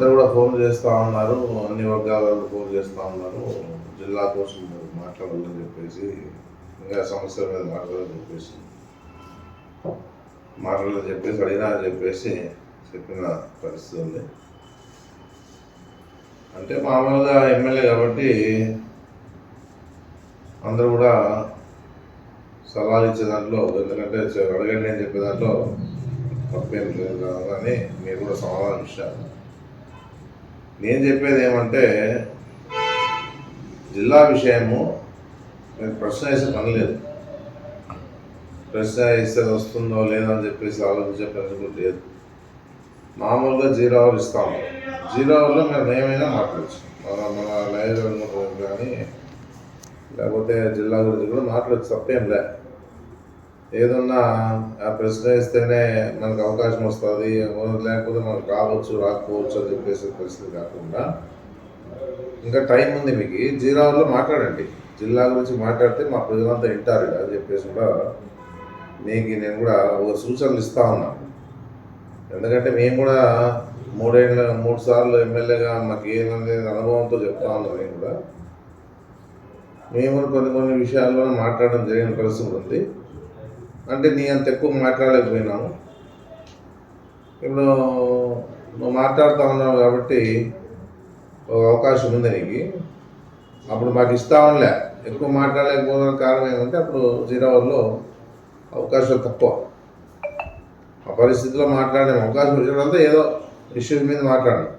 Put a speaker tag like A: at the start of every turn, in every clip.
A: అందరూ కూడా ఫోన్ చేస్తూ ఉన్నారు. అన్ని వర్గాల వాళ్ళు ఫోన్ చేస్తూ ఉన్నారు. జిల్లా కోసం మాట్లాడాలని చెప్పేసి ఇంకా సమస్యల మీద మాట్లాడాలని చెప్పేసి మాట్లాడాలని చెప్పేసి అడిగినా అని చెప్పేసి చెప్పిన పరిస్థితి ఉంది. అంటే మామూలుగా ఎమ్మెల్యే కాబట్టి అందరూ కూడా సలహాలు ఇచ్చే దాంట్లో ఎందుకంటే అడగండి అని చెప్పే దాంట్లో తప్పేం లేదు కదా అని మీరు కూడా సమాధానం ఇచ్చారు. నేను చెప్పేది ఏమంటే జిల్లా విషయము నేను ప్రశ్న వేసే పని లేదు. ప్రశ్న వేస్తే వస్తుందో లేదో అని చెప్పేసి ఆలోచించే పని కూడా లేదు. మామూలుగా జీరో అవర్ ఇస్తాము. జీరో అవర్లో మేము ఏమైనా మాట్లాడచ్చు. మన మన లైవ్ కానీ లేకపోతే జిల్లా గురించి కూడా మాట్లాడచ్చు తప్పేం లేదు ఏదన్నా ఆ ప్రశ్న వేస్తేనే మనకు అవకాశం వస్తుంది లేకపోతే మనకు రావచ్చు రాకపోవచ్చు అని చెప్పేసి పరిస్థితి కాకుండా. ఇంకా టైం ఉంది మీకు. జీరో మాట్లాడండి. జిల్లా గురించి మాట్లాడితే మా ప్రజలంతా వింటారు అని చెప్పేసి కూడా మీకు నేను కూడా ఒక సూచనలు ఇస్తా ఉన్నాను ఎందుకంటే మేము కూడా మూడేళ్ళ మూడు సార్లు ఎమ్మెల్యేగా మాకు ఏమనేది అనుభవంతో చెప్తా ఉన్నాం మేము కూడా. మేము కొన్ని కొన్ని విషయాల్లో మాట్లాడడం జరిగిన పరిస్థితి ఉంది. అంటే నీ అంత ఎక్కువ మాట్లాడలేకపోయినాము. ఇప్పుడు నువ్వు మాట్లాడుతూ ఉన్నావు కాబట్టి ఒక అవకాశం ఉంది నీకు. అప్పుడు మాకు ఇస్తామనిలే ఎక్కువ మాట్లాడలేకపోవడం కారణం ఏంటంటే అప్పుడు జీరో అవర్లో అవకాశం తక్కువ. ఆ పరిస్థితిలో మాట్లాడే అవకాశం వచ్చినంత ఏదో ఇష్యూస్ మీద మాట్లాడండి.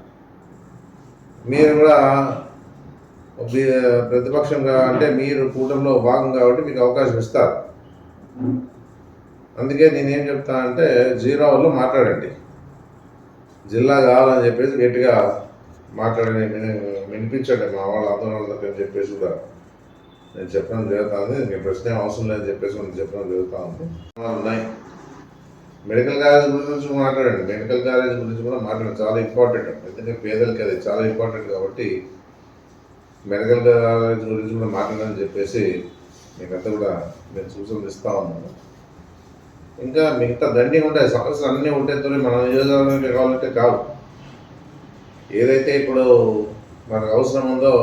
A: మీరు కూడా ప్రతిపక్షంగా అంటే మీరు కూటమిలో భాగం కాబట్టి మీకు అవకాశం ఇస్తారు. అందుకే నేనేం చెప్తా అంటే జీరో వాళ్ళు మాట్లాడండి. జిల్లా కావాలని చెప్పేసి గట్టిగా మాట్లాడండి వినిపించండి మా వాళ్ళ ఆందోళన దగ్గర చెప్పేసి కూడా. నేను చెప్పడం జరుగుతుంది. మీ ప్రశ్న అవసరం లేదని చెప్పేసి మనం చెప్పడం జరుగుతూ ఉంది ఉన్నాయి. మెడికల్ కాలేజ్ గురించి మాట్లాడండి. మెడికల్ కాలేజ్ గురించి కూడా మాట్లాడండి. చాలా ఇంపార్టెంట్. ఎందుకంటే పేదలకి అది చాలా ఇంపార్టెంట్ కాబట్టి మెడికల్ కాలేజ్ గురించి కూడా మాట్లాడని చెప్పేసి మీకంతా కూడా నేను సూచనలు ఇస్తా ఉన్నాను. ఇంకా మిగతా దండి ఉంటాయి సమస్యలు అన్నీ ఉంటే మన నియోజకవర్గానికి కావాలంటే కావు ఏదైతే ఇప్పుడు మనకు అవసరం ఉందో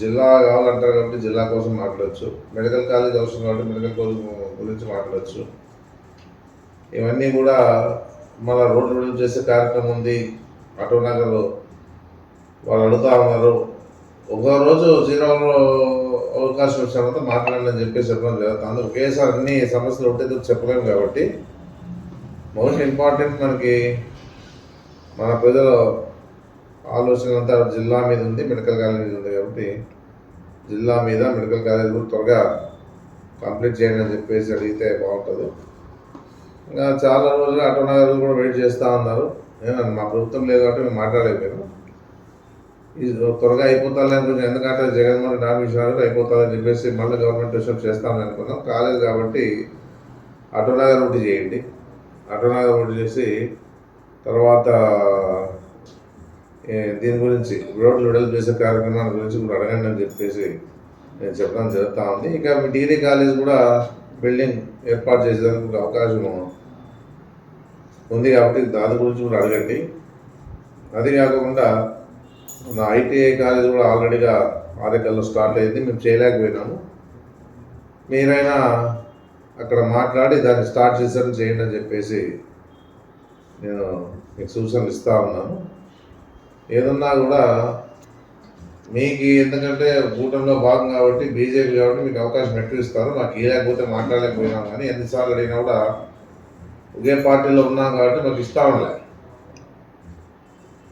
A: జిల్లా కావాలంటారు కాబట్టి జిల్లా కోసం మాట్లాడచ్చు. మెడికల్ కాలేజ్ అవసరం కాబట్టి మెడికల్ కాలేజ్ గురించి మాట్లాడచ్చు. ఇవన్నీ కూడా మన రోడ్డు విడుదల చేసే కార్యక్రమం ఉంది. ఆటో నగర్లో వాళ్ళు అడుగుతా ఉన్నారు. ఒక రోజు జీరోలో అవకాశం వచ్చిన తర్వాత మాట్లాడాలని చెప్పేసి చెప్పడం జరుగుతుంది. ఒకేసారి అన్ని సమస్యలు ఉంటే చెప్పలేము కాబట్టి మోస్ట్ ఇంపార్టెంట్ మనకి మన ప్రజల ఆలోచన అంతా జిల్లా మీద ఉంది మెడికల్ కాలేజ్ మీద ఉంది కాబట్టి జిల్లా మీద మెడికల్ కాలేజ్ కూడా త్వరగా కంప్లీట్ చేయండి అని చెప్పేసి అడిగితే బాగుంటుంది. ఇంకా చాలా రోజులు అటో నగర్లు కూడా వెయిట్ చేస్తూ ఉన్నారు. నేను మా ప్రభుత్వం లేదు కాబట్టి మేము మాట్లాడలేకపోయాము. ఇది త్వరగా అయిపోతాను అనుకున్నాను ఎందుకంటే జగన్మోహన్ రెడ్డి హామీ ఇచ్చినారు అయిపోతారని చెప్పేసి మళ్ళీ గవర్నమెంట్ డిస్టర్బ్ చేస్తామని అనుకున్నాం. కాలేదు కాబట్టి ఆటో నగర్ ఒకటి చేయండి. ఆటో నగర్ ఒకటి చేసి తర్వాత దీని గురించి రోడ్లు విడుదల చేసే కార్యక్రమాల గురించి కూడా అడగండి అని చెప్పేసి నేను చెప్పడం జరుగుతూ ఉంది. ఇక మీ డిగ్రీ కాలేజ్ కూడా బిల్డింగ్ ఏర్పాటు చేసేందుకు ఒక అవకాశం ఉంది కాబట్టి దాని గురించి కూడా అడగండి. అది కాకుండా మన ఐటీఐ కాలేజ్ కూడా ఆల్రెడీగా ఆరేకల్లో స్టార్ట్ అయింది మేము చేయలేకపోయినాము. మీరైనా అక్కడ మాట్లాడి దాన్ని స్టార్ట్ చేశారు చేయండి అని చెప్పేసి నేను మీకు సూచనలు ఇస్తా ఉన్నాను. ఏదన్నా కూడా మీకు ఎందుకంటే కూటమిలో భాగం కాబట్టి బీజేపీ కాబట్టి మీకు అవకాశం ఎక్కువ ఇస్తారు. మాకు ఇవ్వలేకపోతే మాట్లాడలేకపోయినాం కానీ ఎన్నిసార్లు అడిగినా కూడా ఒకే పార్టీలో ఉన్నాం కాబట్టి మాకు ఇస్తా ఉండలే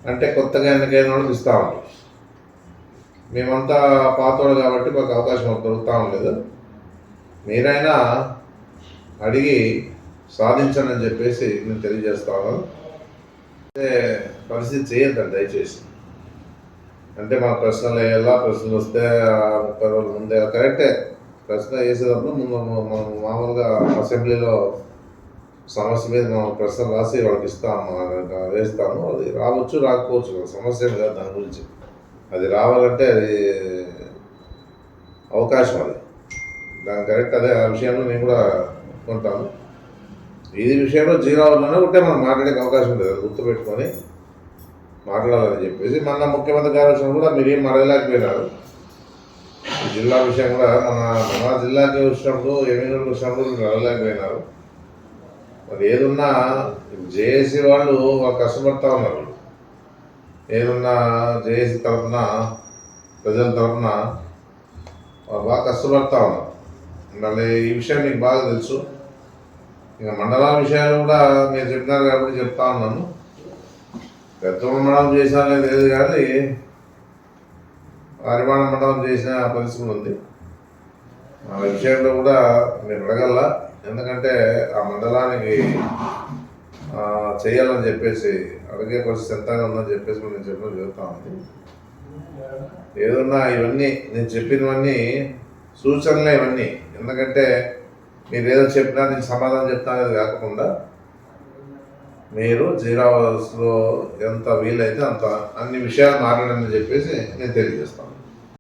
A: అంటే కొత్తగా ఎన్నికైన వాళ్ళకి ఇస్తా ఉంటాం మేమంతా పాతోడు కాబట్టి మాకు అవకాశం దొరుకుతా ఉండలేదు. మీరైనా అడిగి సాధించండి అని చెప్పేసి నేను తెలియజేస్తాను అంటే పరిస్థితి చేయొద్దండి దయచేసి. అంటే మా ప్రశ్నలు అయ్యేలా ప్రశ్నలు వస్తే ముప్పై రోజుల ముందే. కరెక్టే. ప్రశ్న వేసేటప్పుడు ముందు మనం మామూలుగా అసెంబ్లీలో సమస్య మీద మనం ప్రశ్నలు రాసి వాళ్ళకి ఇస్తాము వేస్తాము. అది రావచ్చు రాకపోవచ్చు సమస్య కాదు దాని గురించి. అది రావాలంటే అది అవకాశం అది. దాని కరెక్ట్ అదే ఆ విషయంలో నేను కూడా కొంటాము ఇది విషయంలో జీరో ఉంటే మనం మాట్లాడే అవకాశం ఉంటుంది అది గుర్తుపెట్టుకొని మాట్లాడాలని చెప్పేసి మన ముఖ్యమంత్రి గారు కూడా మీరు ఏం అడగలేకపోయినారు జిల్లా విషయం కూడా మన మన జిల్లాకి వచ్చినప్పుడు ఎమ్మెల్యేలకు వచ్చినప్పుడు మీరు అడగలేకపోయినారు మరి ఏదున్నా జేఏసీ వాళ్ళు వాళ్ళు కష్టపడతా ఉన్నారు. ఏదున్నా జేఏసీ తరఫున ప్రజల తరఫున బాగా కష్టపడతా ఉన్నారు. మళ్ళీ ఈ విషయం మీకు బాగా తెలుసు. ఇంకా మండలాల విషయాలు కూడా మీరు చెప్పినారు కాబట్టి చెప్తా ఉన్నాను. పెద్దమ్మ మండలం చేసిన లేదు కానీ హరిమాణ మండలం చేసిన పరిస్థితి ఉంది. ఆ విషయంలో కూడా మీరు అడగల్లా. ఎందుకంటే ఆ మండలానికి చేయాలని చెప్పేసి అడిగే పరిస్థితి ఎంతగా ఉందని చెప్పేసి నేను చెప్పడం జరుగుతూ ఉంది. ఏదన్నా ఇవన్నీ నేను చెప్పినవన్నీ సూచనలే ఇవన్నీ. ఎందుకంటే మీరు ఏదో చెప్పినా నేను సమాధానం చెప్తాను అనేది కాకుండా మీరు జీరో ఎంత వీలైతే అంత అన్ని విషయాలు మాట్లాడని చెప్పేసి నేను తెలియజేస్తాను